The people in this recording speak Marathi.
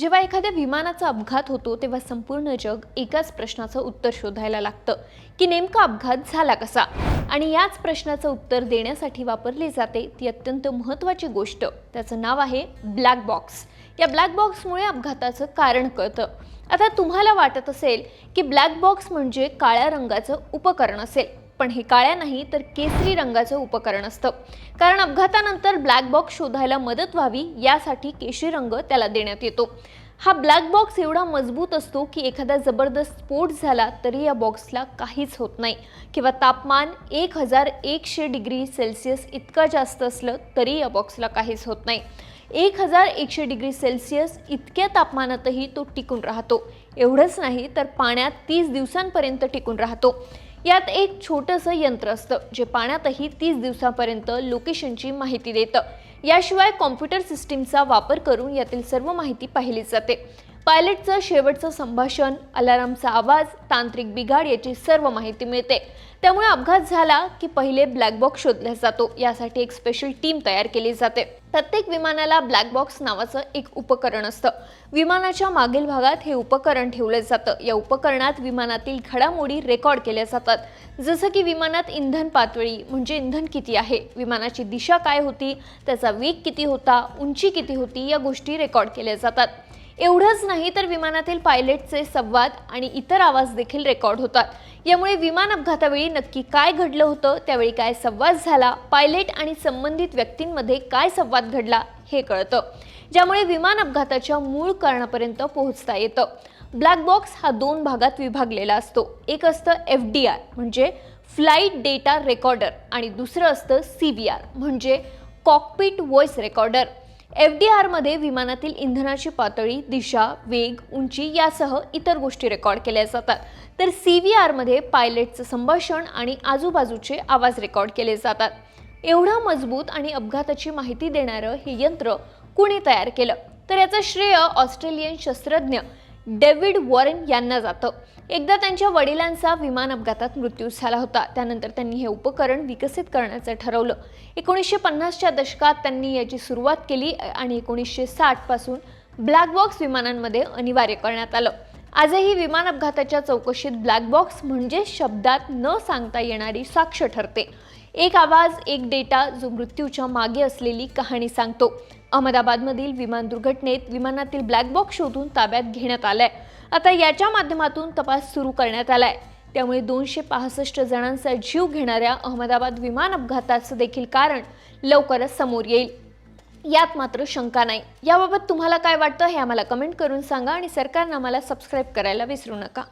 जेव्हा एखाद्या विमानाचा अपघात होतो तेव्हा संपूर्ण जग एकाच प्रश्नाचं उत्तर शोधायला लागतं की नेमका अपघात झाला कसा? आणि याच प्रश्नाचं उत्तर देण्यासाठी वापरली जाते ती अत्यंत महत्त्वाची गोष्ट. त्याचं नाव आहे ब्लॅक बॉक्स. या ब्लॅक बॉक्समुळे अपघाताचं कारण कळतं. आता तुम्हाला वाटत असेल की ब्लॅक बॉक्स म्हणजे काळ्या रंगाचं उपकरण असेल. पण हे काळ्या नाही तर केसरी रंगाचं उपकरण असतं. कारण अपघातानंतर ब्लॅक बॉक्स शोधायला मदत व्हावी यासाठी केशरी रंग त्याला देण्यात येतो. हा ब्लॅक बॉक्स एवढा मजबूत असतो की एखादा जबरदस्त स्फोट झाला तरी या बॉक्सला काहीच होत नाही. किंवा तापमान एक हजार एकशे डिग्री सेल्सिअस इतकं जास्त असलं तरी या बॉक्सला काहीच होत नाही. एक हजार एकशे डिग्री सेल्सिअस इतक्या तापमानातही तो टिकून राहतो. एवढंच नाही तर पाण्यात तीस दिवसांपर्यंत टिकून राहतो. यात एक छोटंसं यंत्र असतं जे पाण्यातही तीस दिवसापर्यंत लोकेशनची माहिती देतं. याशिवाय कॉम्प्युटर सिस्टीमचा वापर करून यातील सर्व माहिती पाहिली जाते. पायलटचं शेवटचं संभाषण अलारामचा आवाज तांत्रिक बिघाड याची सर्व माहिती मिळते. त्यामुळे अपघात झाला की पहिले ब्लॅक बॉक्स शोधला जातो. यासाठी एक स्पेशल टीम तयार केली जाते. प्रत्येक विमानाला ब्लॅक बॉक्स नावाचं एक उपकरण असतं. विमानाच्या मागील भागात हे उपकरण ठेवलं जातं. या उपकरणात विमानातील घडामोडी रेकॉर्ड केल्या जातात. जसं की विमानात इंधन पातळी म्हणजे इंधन किती आहे विमानाची दिशा काय होती त्याचा वेग किती होता उंची किती होती या गोष्टी रेकॉर्ड केल्या जातात. एवढंच नाही तर विमानातील पायलटचे संवाद आणि इतर आवाज देखील रेकॉर्ड होतात. यामुळे विमान अपघातावेळी नक्की काय घडलं होतं त्यावेळी काय संवाद झाला पायलट आणि संबंधित व्यक्तींमध्ये काय संवाद घडला हे कळतं. ज्यामुळे विमान अपघाताच्या मूळ कारणापर्यंत पोहोचता येतं. ब्लॅक बॉक्स हा दोन भागात विभागलेला असतो. एक असतं एफ डी आर म्हणजे फ्लाईट डेटा रेकॉर्डर आणि दुसरं असतं सी बी आर म्हणजे cockpit voice recorder. F D आरमध्ये विमानातील इंधनाची पातळी दिशा वेग उंची यासह इतर गोष्टी रेकॉर्ड केल्या जातात. तर सी व्ही आरमध्ये पायलटचं संभाषण आणि आजूबाजूचे आवाज रेकॉर्ड केले जातात. एवढं मजबूत आणि अपघाताची माहिती देणारं हे यंत्र कुणी तयार केलं? तर याचं श्रेय ऑस्ट्रेलियन शस्त्रज्ञ डेव्हिड वॉरेन यांना जातं. एकदा त्यांच्या वडिलांचा विमान अपघातात मृत्यू झाला होता. त्यानंतर त्यांनी हे उपकरण विकसित करण्याचं ठरवलं. एकोणीसशे पन्नासच्या दशकात त्यांनी याची सुरुवात केली आणि एकोणीसशे साठपासून ब्लॅक बॉक्स विमानांमध्ये अनिवार्य करण्यात आलं. आजही विमान अपघाताच्या चौकशीत ब्लॅक बॉक्स म्हणजे शब्दात न सांगता येणारी साक्ष ठरते. एक आवाज एक डेटा जो मृत्यूच्या मागे असलेली कहाणी सांगतो. अहमदाबादमधील विमान दुर्घटनेत विमानातील ब्लॅक बॉक्स शोधून ताब्यात घेण्यात आलाय. आता याच्या माध्यमातून तपास सुरू करण्यात आलाय. त्यामुळे दोनशे पासष्ट जणांचा जीव घेणाऱ्या अहमदाबाद विमान अपघाताचं देखील कारण लवकरच समोर येईल. यात मात्र शंका नाही. याबाबत तुम्हाला काय वाटतं हे आम्हाला कमेंट करून सांगा आणि सरकारनं आम्हाला सबस्क्राईब करायला विसरू नका.